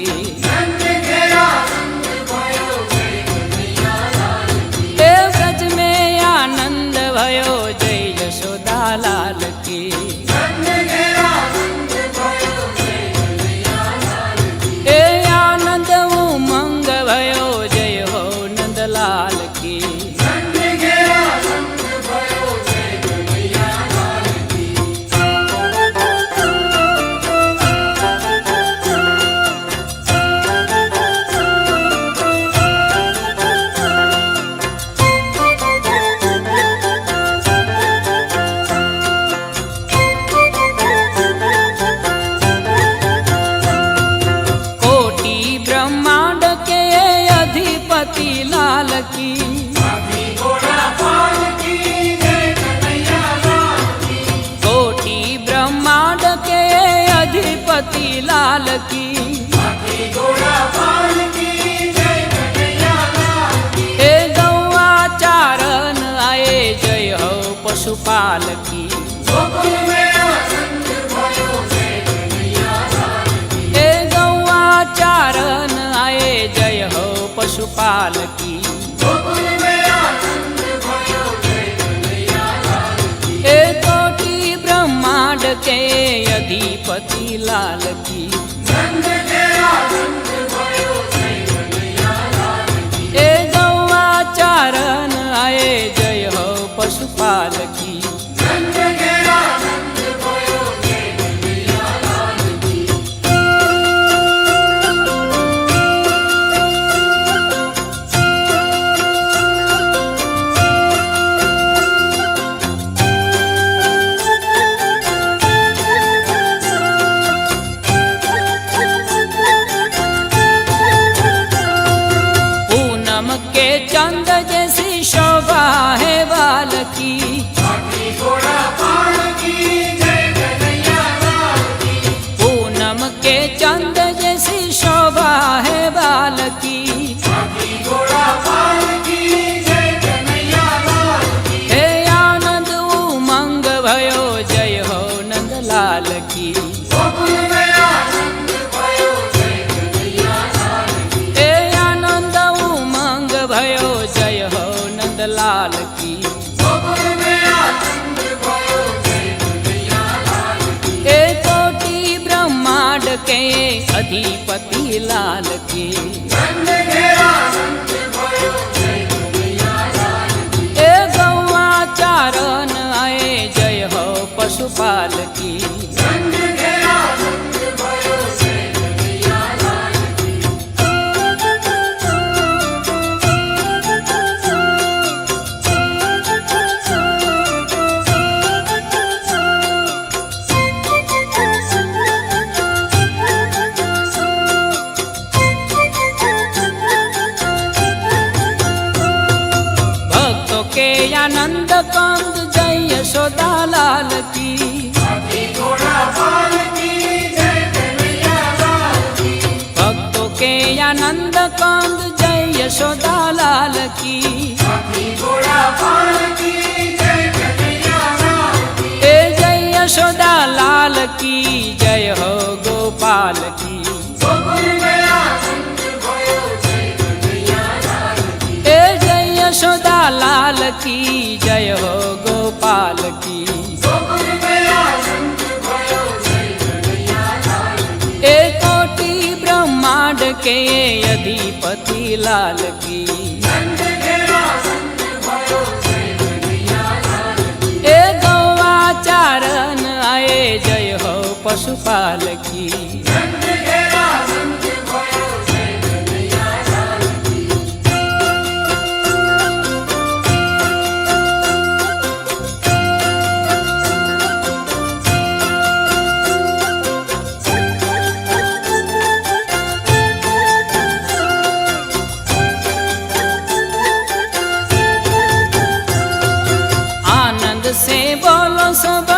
નંદલાલ की हे गौआ चारण आए जय हो पशुपाल की। हे गौआ चारण आए जय हो पशुपाल की। हे कोटि ब्रह्मांड के अधिपति लाल की। એ જવા ચારણ આયે જય હો પશુપાલક. चंद जैसी शोभा है बाल की લાલ કી એ કોટી બ્રહ્માંડ કે અધિપતિ લાલ કે એ ગૌવા ચારણ આય જય હો પશુપાલ કી નંદ કંદ જય યશોદાલાલ કી ભક્તો કે આનંદ કંદ જય યશોદાલાલ કી કી જય હો ગોપાલ કી એ કોટી બ્રહ્માંડ કે અધિપતિ લાલ કી એ ગૌવાચારણ આયે જય હો પશુપાલ કી dançando